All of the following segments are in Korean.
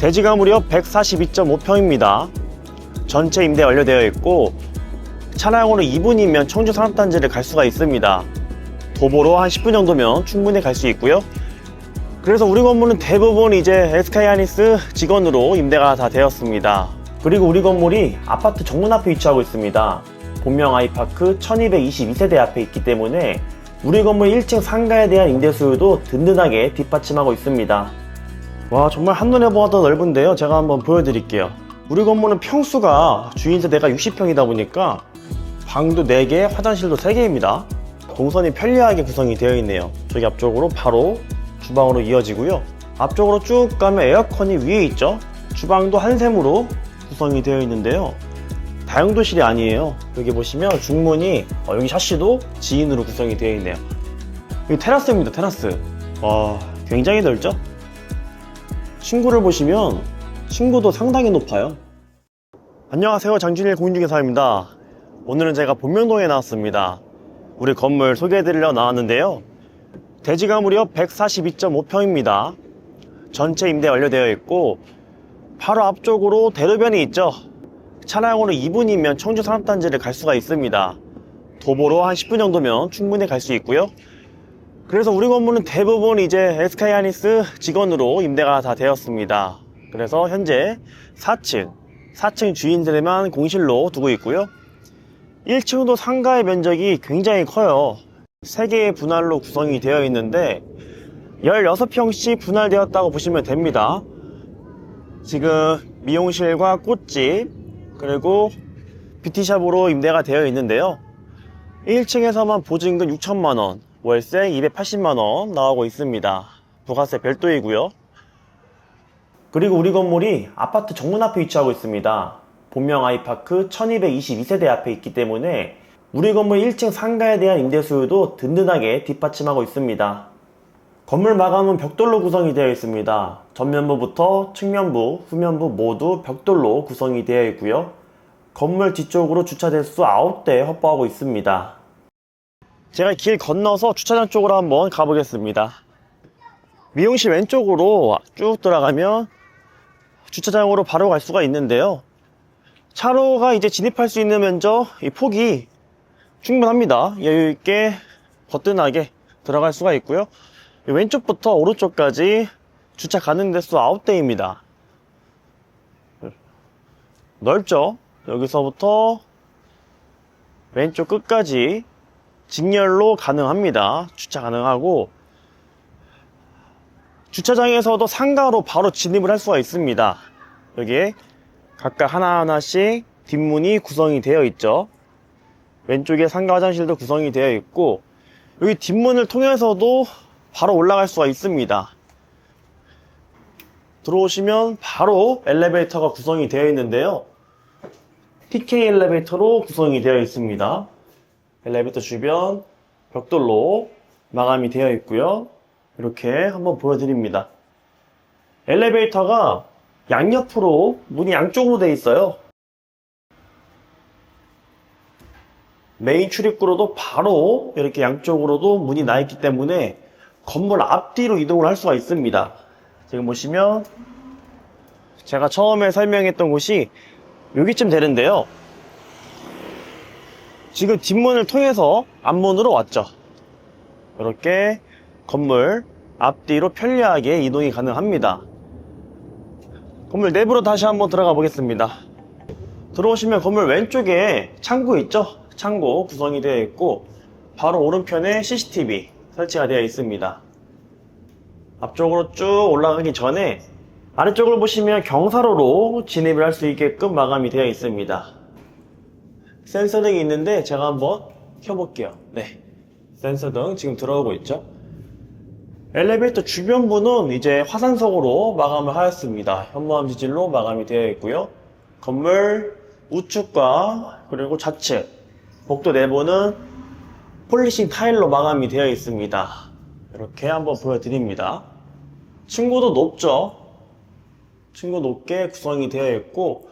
대지가 무려 142.5평입니다. 전체 임대 완료되어 있고 차량으로 2분이면 청주 산업단지를 갈 수가 있습니다. 도보로 한 10분 정도면 충분히 갈 수 있고요. 그래서 우리 건물은 대부분 이제 SK 하니스 직원으로 임대가 다 되었습니다. 그리고 우리 건물이 아파트 정문 앞에 위치하고 있습니다. 본명 아이파크 1222세대 앞에 있기 때문에 우리 건물 1층 상가에 대한 임대 수요도 든든하게 뒷받침하고 있습니다. 와 정말 한눈에 보아도 넓은데요. 제가 한번 보여드릴게요. 우리 건물은 평수가 주인 세대가 60평이다 보니까 방도 4개, 화장실도 3개입니다. 동선이 편리하게 구성이 되어 있네요. 저기 앞쪽으로 바로 주방으로 이어지고요. 앞쪽으로 쭉 가면 에어컨이 위에 있죠. 주방도 한샘으로 구성이 되어 있는데요. 다용도실이 아니에요. 여기 보시면 중문이 어, 여기 샤시도 지인으로 구성이 되어 있네요. 여기 테라스입니다. 테라스. 와 굉장히 넓죠? 친구를 보시면 친구도 상당히 높아요. 안녕하세요. 장준일 공인중개사입니다. 오늘은 제가 본명동에 나왔습니다. 우리 건물 소개해드리려 나왔는데요. 대지가 무려 142.5평입니다. 전체 임대 완료되어 있고 바로 앞쪽으로 대로변이 있죠. 차량으로 2분이면 청주 산업단지를 갈 수가 있습니다. 도보로 한 10분 정도면 충분히 갈 수 있고요. 그래서 우리 건물은 대부분 이제 SK 하니스 직원으로 임대가 다 되었습니다. 그래서 현재 4층, 4층 주인 세대만 공실로 두고 있고요. 1층도 상가의 면적이 굉장히 커요. 3개의 분할로 구성이 되어 있는데 16평씩 분할되었다고 보시면 됩니다. 지금 미용실과 꽃집 그리고 뷰티샵으로 임대가 되어 있는데요. 1층에서만 보증금 6천만원, 월세 280만원 나오고 있습니다. 부가세 별도이고요. 그리고 우리 건물이 아파트 정문 앞에 위치하고 있습니다. 본명 아이파크 1222세대 앞에 있기 때문에 우리 건물 1층 상가에 대한 임대 수요도 든든하게 뒷받침하고 있습니다. 건물 마감은 벽돌로 구성이 되어 있습니다. 전면부부터 측면부, 후면부 모두 벽돌로 구성이 되어 있고요. 건물 뒤쪽으로 주차 대수 9대 확보하고 있습니다. 제가 길 건너서 주차장 쪽으로 한번 가보겠습니다. 미용실 왼쪽으로 쭉 들어가면 주차장으로 바로 갈 수가 있는데요. 차로가 이제 진입할 수 있는 면적, 이 폭이 충분합니다. 여유있게 거뜬하게 들어갈 수가 있고요. 왼쪽부터 오른쪽까지 주차 가능 대수 9대입니다. 넓죠? 여기서부터 왼쪽 끝까지 직렬로 가능합니다. 주차 가능하고 주차장에서도 상가로 바로 진입을 할 수가 있습니다. 여기에 각각 하나하나씩 뒷문이 구성이 되어 있죠. 왼쪽에 상가 화장실도 구성이 되어 있고 여기 뒷문을 통해서도 바로 올라갈 수가 있습니다. 들어오시면 바로 엘리베이터가 구성이 되어 있는데요. TK 엘리베이터로 구성이 되어 있습니다. 엘리베이터 주변 벽돌로 마감이 되어 있고요. 이렇게 한번 보여드립니다. 엘리베이터가 양옆으로 문이 양쪽으로 되어 있어요. 메인 출입구로도 바로 이렇게 양쪽으로도 문이 나 있기 때문에 건물 앞뒤로 이동을 할 수가 있습니다. 지금 보시면 제가 처음에 설명했던 곳이 여기쯤 되는데요. 지금 뒷문을 통해서 앞문으로 왔죠. 이렇게 건물 앞뒤로 편리하게 이동이 가능합니다. 건물 내부로 다시 한번 들어가 보겠습니다. 들어오시면 건물 왼쪽에 창고 있죠? 창고 구성이 되어 있고 바로 오른편에 CCTV 설치가 되어 있습니다. 앞쪽으로 쭉 올라가기 전에 아래쪽을 보시면 경사로로 진입을 할 수 있게끔 마감이 되어 있습니다. 센서 등이 있는데 제가 한번 켜볼게요. 네. 센서 등 지금 들어오고 있죠? 엘리베이터 주변부는 이제 화산석으로 마감을 하였습니다. 현무암 지질로 마감이 되어 있고요. 건물 우측과 그리고 좌측, 복도 내부는 폴리싱 타일로 마감이 되어 있습니다. 이렇게 한번 보여드립니다. 층고도 높죠? 층고 높게 구성이 되어 있고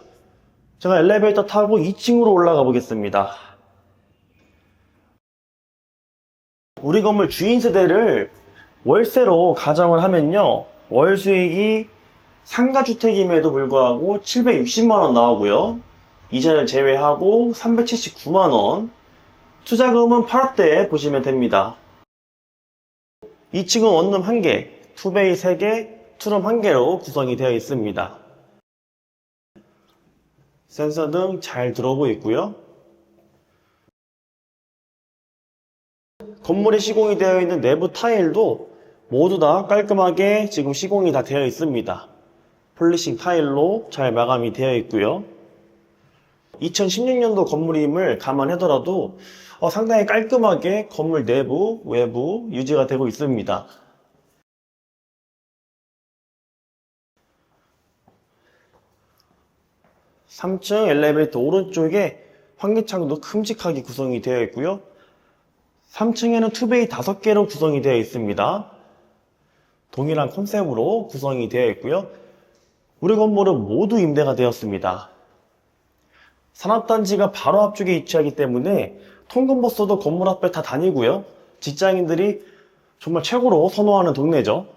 제가 엘리베이터 타고 2층으로 올라가 보겠습니다. 우리 건물 주인 세대를 월세로 가정을 하면요. 월 수익이 상가주택임에도 불구하고 760만원 나오고요. 이자를 제외하고 379만원. 투자금은 8억대 보시면 됩니다. 2층은 원룸 1개, 투베이 3개, 투룸 1개로 구성이 되어 있습니다. 센서 등 잘 들어오고 있고요. 건물에 시공이 되어 있는 내부 타일도 모두 다 깔끔하게 지금 시공이 다 되어 있습니다. 폴리싱 타일로 잘 마감이 되어 있고요. 2016년도 건물임을 감안하더라도 어, 상당히 깔끔하게 건물 내부, 외부 유지가 되고 있습니다. 삼층 엘리베이터 오른쪽에 환기창도 큼직하게 구성이 되어 있고요. 3층에는 투베이 5개로 구성이 되어 있습니다. 동일한 컨셉으로 구성이 되어 있고요. 우리 건물은 모두 임대가 되었습니다. 산업단지가 바로 앞쪽에 위치하기 때문에 통근버스도 건물 앞에 다 다니고요. 직장인들이 정말 최고로 선호하는 동네죠.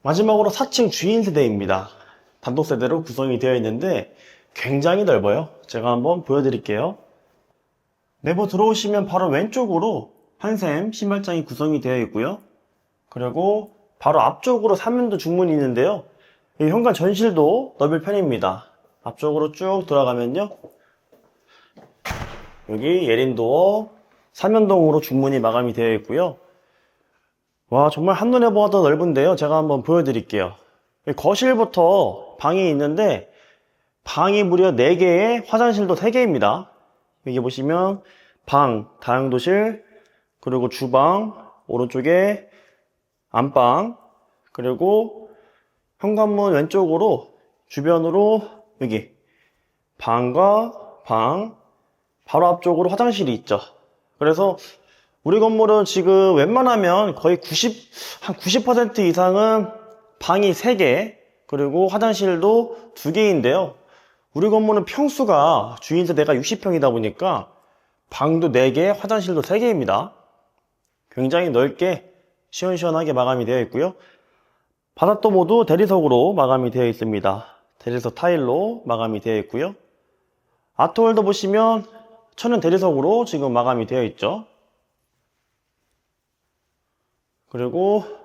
마지막으로 4층 주인 세대입니다. 단독 세대로 구성이 되어 있는데 굉장히 넓어요. 제가 한번 보여드릴게요. 내부 들어오시면 바로 왼쪽으로 한샘 신발장이 구성이 되어 있고요. 그리고 바로 앞쪽으로 사면도 중문이 있는데요. 이 현관 전실도 넓을 편입니다. 앞쪽으로 쭉 돌아가면요. 여기 예린도어 사면동으로 중문이 마감이 되어 있고요. 와 정말 한눈에 보아도 넓은데요. 제가 한번 보여드릴게요. 거실부터 방이 있는데 방이 무려 4개에 화장실도 3개입니다. 여기 보시면 방, 다용도실, 그리고 주방, 오른쪽에 안방, 그리고 현관문 왼쪽으로 주변으로 여기 방과 방, 바로 앞쪽으로 화장실이 있죠. 그래서 우리 건물은 지금 웬만하면 거의 90, 한 90% 이상은 방이 3개, 그리고 화장실도 2개인데요. 우리 건물은 평수가 주인 세대가 60평이다 보니까 방도 4개, 화장실도 3개입니다. 굉장히 넓게 시원시원하게 마감이 되어 있고요. 바닥도 모두 대리석으로 마감이 되어 있습니다. 대리석 타일로 마감이 되어 있고요. 아트홀도 보시면 천연 대리석으로 지금 마감이 되어 있죠. 그리고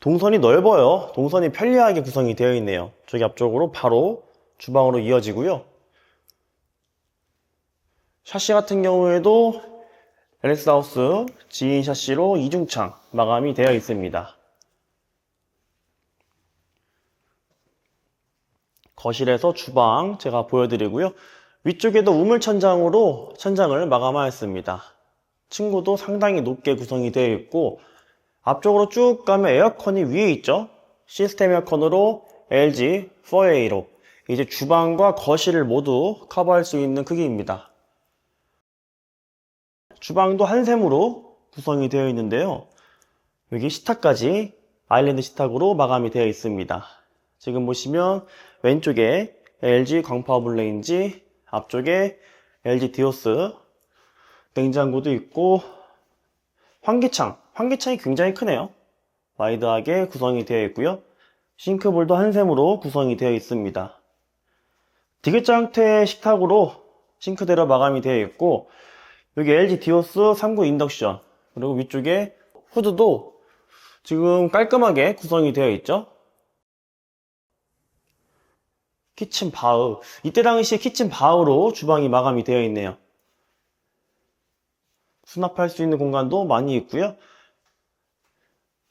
동선이 넓어요. 동선이 편리하게 구성이 되어 있네요. 저기 앞쪽으로 바로 주방으로 이어지고요. 샤시 같은 경우에도 LS하우스 지인 샤시로 이중창 마감이 되어 있습니다. 거실에서 주방 제가 보여드리고요. 위쪽에도 우물 천장으로 천장을 마감하였습니다. 층고도 상당히 높게 구성이 되어 있고 앞쪽으로 쭉 가면 에어컨이 위에 있죠. 시스템 에어컨으로 LG 4A로 이제 주방과 거실을 모두 커버할 수 있는 크기입니다. 주방도 한샘으로 구성이 되어 있는데요. 여기 식탁까지 아일랜드 식탁으로 마감이 되어 있습니다. 지금 보시면 왼쪽에 LG 광파블 레인지, 앞쪽에 LG 디오스 냉장고도 있고 환기창, 환기창이 굉장히 크네요. 와이드하게 구성이 되어 있고요. 싱크볼도 한샘으로 구성이 되어 있습니다. 디귿자 형태의 식탁으로 싱크대로 마감이 되어 있고 여기 LG 디오스 39 인덕션 그리고 위쪽에 후드도 지금 깔끔하게 구성이 되어 있죠. 키친 바우 이때 당시에 키친 바우로 주방이 마감이 되어 있네요. 수납할 수 있는 공간도 많이 있고요.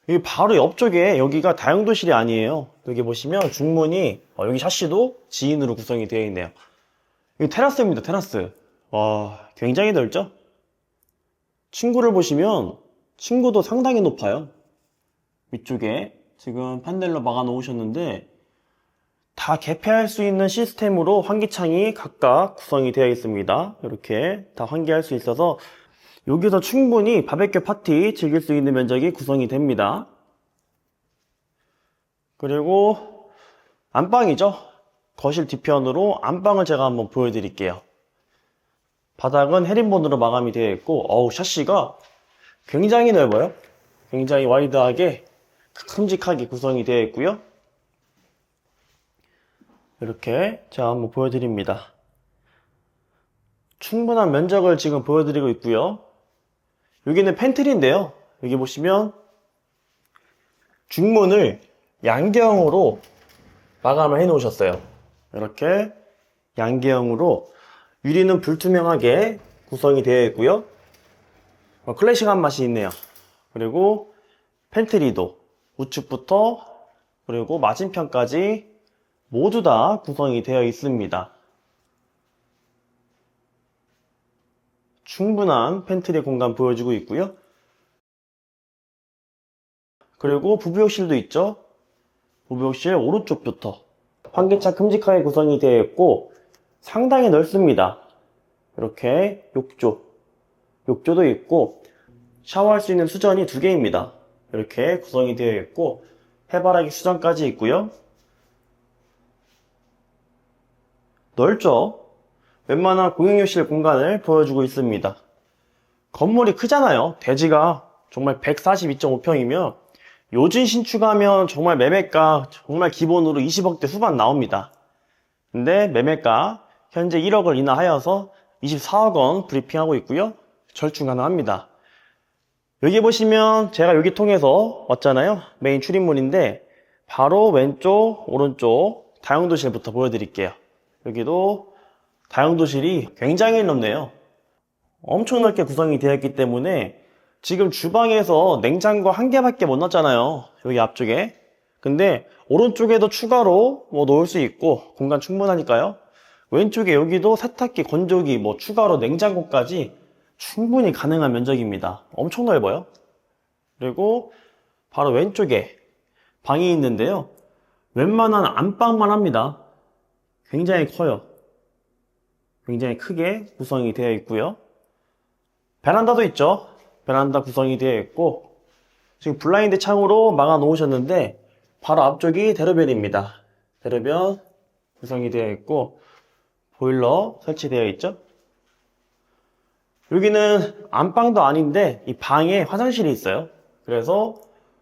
여기 바로 옆쪽에 여기가 다용도실이 아니에요. 여기 보시면 중문이 어, 여기 샤시도 지인으로 구성이 되어 있네요. 여기 테라스입니다. 테라스. 와 굉장히 넓죠? 친구를 보시면 친구도 상당히 높아요. 위쪽에 지금 판넬로 막아 놓으셨는데 다 개폐할 수 있는 시스템으로 환기창이 각각 구성이 되어 있습니다. 이렇게 다 환기할 수 있어서 여기서 충분히 바베큐 파티 즐길 수 있는 면적이 구성이 됩니다. 그리고 안방이죠. 거실 뒤편으로 안방을 제가 한번 보여드릴게요. 바닥은 헤린본으로 마감이 되어 있고 어우 샤시가 굉장히 넓어요. 굉장히 와이드하게 큼직하게 구성이 되어 있고요. 이렇게 제가 한번 보여드립니다. 충분한 면적을 지금 보여드리고 있고요. 여기는 팬트리인데요. 여기 보시면 중문을 양경으로 마감을 해 놓으셨어요. 이렇게 양경으로 유리는 불투명하게 구성이 되어 있고요. 어, 클래식한 맛이 있네요. 그리고 팬트리도 우측부터 그리고 맞은편까지 모두 다 구성이 되어 있습니다. 충분한 팬트리 공간 보여주고 있고요. 그리고 부부욕실도 있죠. 부부욕실 오른쪽부터 환기창 큼직하게 구성이 되어 있고 상당히 넓습니다. 이렇게 욕조, 욕조도 있고 샤워할 수 있는 수전이 두 개입니다. 이렇게 구성이 되어 있고 해바라기 수전까지 있고요. 넓죠? 웬만한 공용욕실 공간을 보여주고 있습니다. 건물이 크잖아요. 대지가 정말 142.5평이며 요즘 신축하면 정말 매매가 정말 기본으로 20억대 후반 나옵니다. 근데 매매가 현재 1억을 인하하여서 24억 원 브리핑하고 있고요. 절충 가능합니다. 여기 보시면 제가 여기 통해서 왔잖아요. 메인 출입문인데 바로 왼쪽, 오른쪽 다용도실부터 보여드릴게요. 여기도 다용도실이 굉장히 넓네요. 엄청 넓게 구성이 되어 있기 때문에 지금 주방에서 냉장고 한 개밖에 못 넣었잖아요. 여기 앞쪽에. 근데 오른쪽에도 추가로 뭐 놓을 수 있고 공간 충분하니까요. 왼쪽에 여기도 세탁기, 건조기, 뭐 추가로 냉장고까지 충분히 가능한 면적입니다. 엄청 넓어요. 그리고 바로 왼쪽에 방이 있는데요. 웬만한 안방만 합니다. 굉장히 커요. 굉장히 크게 구성이 되어 있고요. 베란다도 있죠. 베란다 구성이 되어 있고 지금 블라인드 창으로 막아 놓으셨는데 바로 앞쪽이 대로변입니다. 대로변 구성이 되어 있고 보일러 설치되어 있죠. 여기는 안방도 아닌데 이 방에 화장실이 있어요. 그래서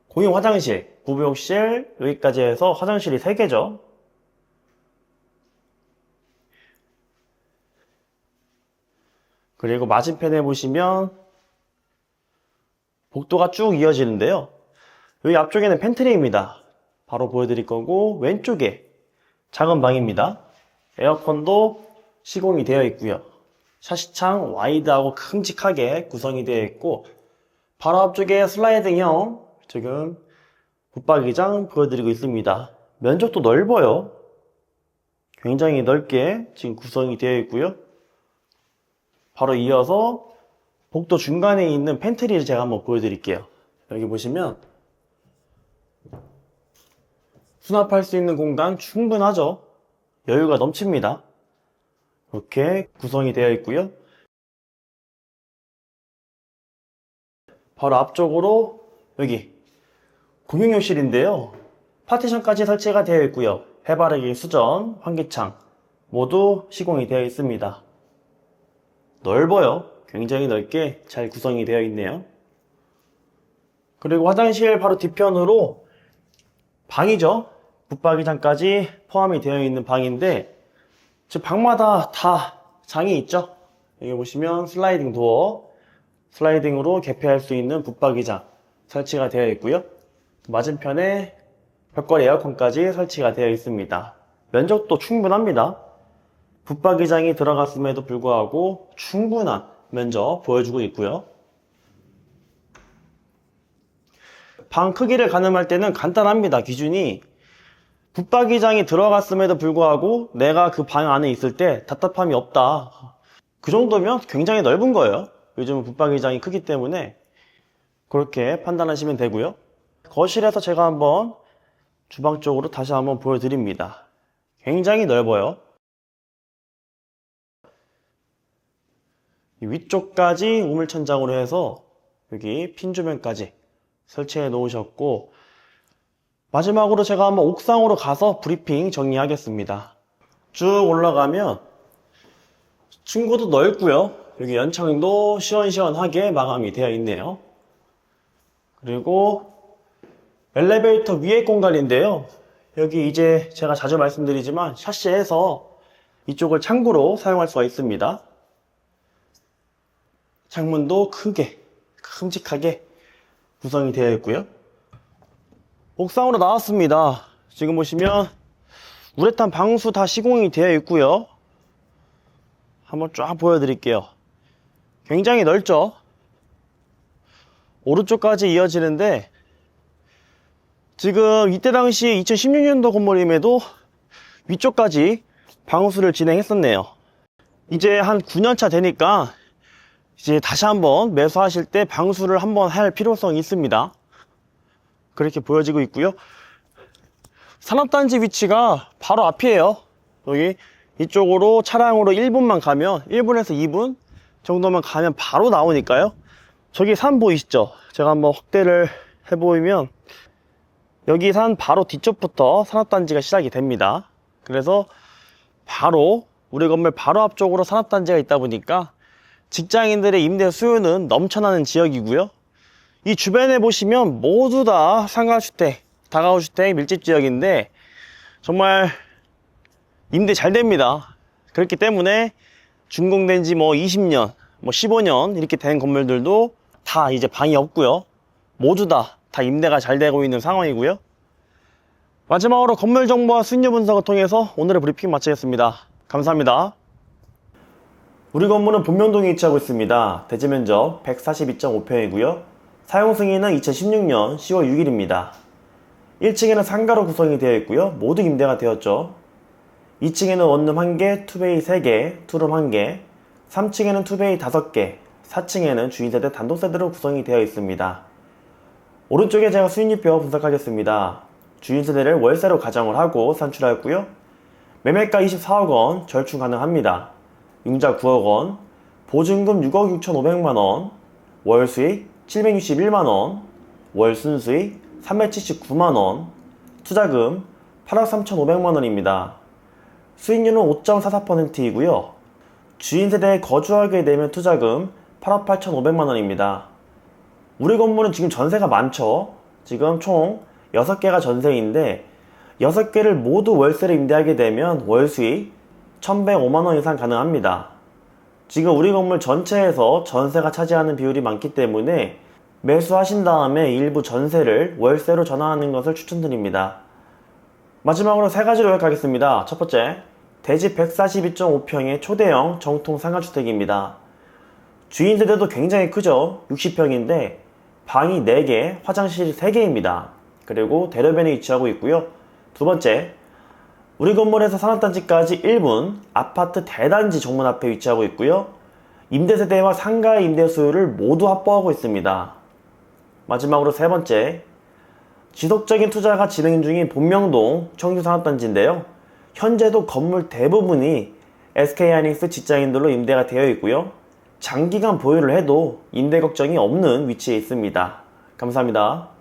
공용 화장실, 부부욕실 여기까지 해서 화장실이 3개죠. 그리고 맞은편에 보시면 복도가 쭉 이어지는데요. 여기 앞쪽에는 팬트리입니다. 바로 보여드릴 거고 왼쪽에 작은 방입니다. 에어컨도 시공이 되어 있고요. 샤시창 와이드하고 큼직하게 구성이 되어 있고 바로 앞쪽에 슬라이딩형 지금 붙박이장 보여드리고 있습니다. 면적도 넓어요. 굉장히 넓게 지금 구성이 되어 있고요. 바로 이어서 복도 중간에 있는 팬트리를 제가 한번 보여드릴게요. 여기 보시면 수납할 수 있는 공간 충분하죠? 여유가 넘칩니다. 이렇게 구성이 되어 있고요. 바로 앞쪽으로 여기 공용욕실인데요. 파티션까지 설치가 되어 있고요. 해바라기 수전, 환기창 모두 시공이 되어 있습니다. 넓어요. 굉장히 넓게 잘 구성이 되어 있네요. 그리고 화장실 바로 뒤편으로 방이죠. 붙박이장까지 포함이 되어 있는 방인데 지금 방마다 다 장이 있죠. 여기 보시면 슬라이딩 도어, 슬라이딩으로 개폐할 수 있는 붙박이장 설치가 되어 있고요. 맞은편에 벽걸이 에어컨까지 설치가 되어 있습니다. 면적도 충분합니다. 붙박이장이 들어갔음에도 불구하고 충분한 면적 보여주고 있고요. 방 크기를 가늠할 때는 간단합니다. 기준이 붙박이장이 들어갔음에도 불구하고 내가 그 방 안에 있을 때 답답함이 없다. 그 정도면 굉장히 넓은 거예요. 요즘은 붙박이장이 크기 때문에 그렇게 판단하시면 되고요. 거실에서 제가 한번 주방 쪽으로 다시 한번 보여드립니다. 굉장히 넓어요. 위쪽까지 우물천장으로 해서 여기 핀 조명까지 설치해 놓으셨고 마지막으로 제가 한번 옥상으로 가서 브리핑 정리하겠습니다. 쭉 올라가면 층고도 넓고요. 여기 연창도 시원시원하게 마감이 되어 있네요. 그리고 엘리베이터 위에 공간인데요. 여기 이제 제가 자주 말씀드리지만 샤시에서 이쪽을 창구로 사용할 수가 있습니다. 창문도 크게, 큼직하게 구성이 되어 있고요. 옥상으로 나왔습니다. 지금 보시면 우레탄 방수 다 시공이 되어 있고요. 한번 쫙 보여드릴게요. 굉장히 넓죠? 오른쪽까지 이어지는데 지금 이때 당시 2016년도 건물임에도 위쪽까지 방수를 진행했었네요. 이제 한 9년차 되니까 이제 다시 한번 매수하실 때 방수를 한번 할 필요성이 있습니다. 그렇게 보여지고 있고요. 산업단지 위치가 바로 앞이에요. 여기 이쪽으로 차량으로 1분만 가면 1분에서 2분 정도만 가면 바로 나오니까요. 저기 산 보이시죠? 제가 한번 확대를 해보이면 여기 산 바로 뒤쪽부터 산업단지가 시작이 됩니다. 그래서 바로 우리 건물 바로 앞쪽으로 산업단지가 있다 보니까 직장인들의 임대 수요는 넘쳐나는 지역이고요. 이 주변에 보시면 모두 다 상가주택, 다가구주택 밀집 지역인데 정말 임대 잘 됩니다. 그렇기 때문에 준공된 지 뭐 20년, 뭐 15년 이렇게 된 건물들도 다 이제 방이 없고요. 모두 다 다 임대가 잘 되고 있는 상황이고요. 마지막으로 건물 정보와 수익률 분석을 통해서 오늘의 브리핑 마치겠습니다. 감사합니다. 우리 건물은 분명동에 위치하고 있습니다. 대지 면적 142.5평이고요. 사용 승인은 2016년 10월 6일입니다. 1층에는 상가로 구성이 되어 있고요. 모두 임대가 되었죠. 2층에는 원룸 1개, 투베이 3개, 투룸 1개, 3층에는 투베이 5개, 4층에는 주인세대 단독세대로 구성이 되어 있습니다. 오른쪽에 제가 수익률표 분석하겠습니다. 주인세대를 월세로 가정을 하고 산출하였고요. 매매가 24억 원 절충 가능합니다. 융자 9억 원, 보증금 6억 6천5백만 원, 월 수익 761만 원, 월 순수익 379만 원, 투자금 8억 3천5백만 원입니다. 수익률은 5.44%이고요. 주인 세대에 거주하게 되면 투자금 8억 8천5백만 원입니다. 우리 건물은 지금 전세가 많죠. 지금 총 6개가 전세인데 6개를 모두 월세를 임대하게 되면 월 수익 1105만원 이상 가능합니다. 지금 우리 건물 전체에서 전세가 차지하는 비율이 많기 때문에 매수하신 다음에 일부 전세를 월세로 전환하는 것을 추천드립니다. 마지막으로 세 가지로 요약하겠습니다. 첫 번째, 대지 142.5평의 초대형 정통 상가주택입니다. 주인 세대도 굉장히 크죠. 60평인데 방이 4개, 화장실이 3개입니다. 그리고 대로변에 위치하고 있고요. 두 번째, 우리 건물에서 산업단지까지 1분 아파트 대단지 정문 앞에 위치하고 있고요. 임대세대와 상가의 임대 수요를 모두 확보하고 있습니다. 마지막으로 세 번째, 지속적인 투자가 진행 중인 본명동 청주산업단지인데요. 현재도 건물 대부분이 SK하이닉스 직장인들로 임대가 되어 있고요. 장기간 보유를 해도 임대 걱정이 없는 위치에 있습니다. 감사합니다.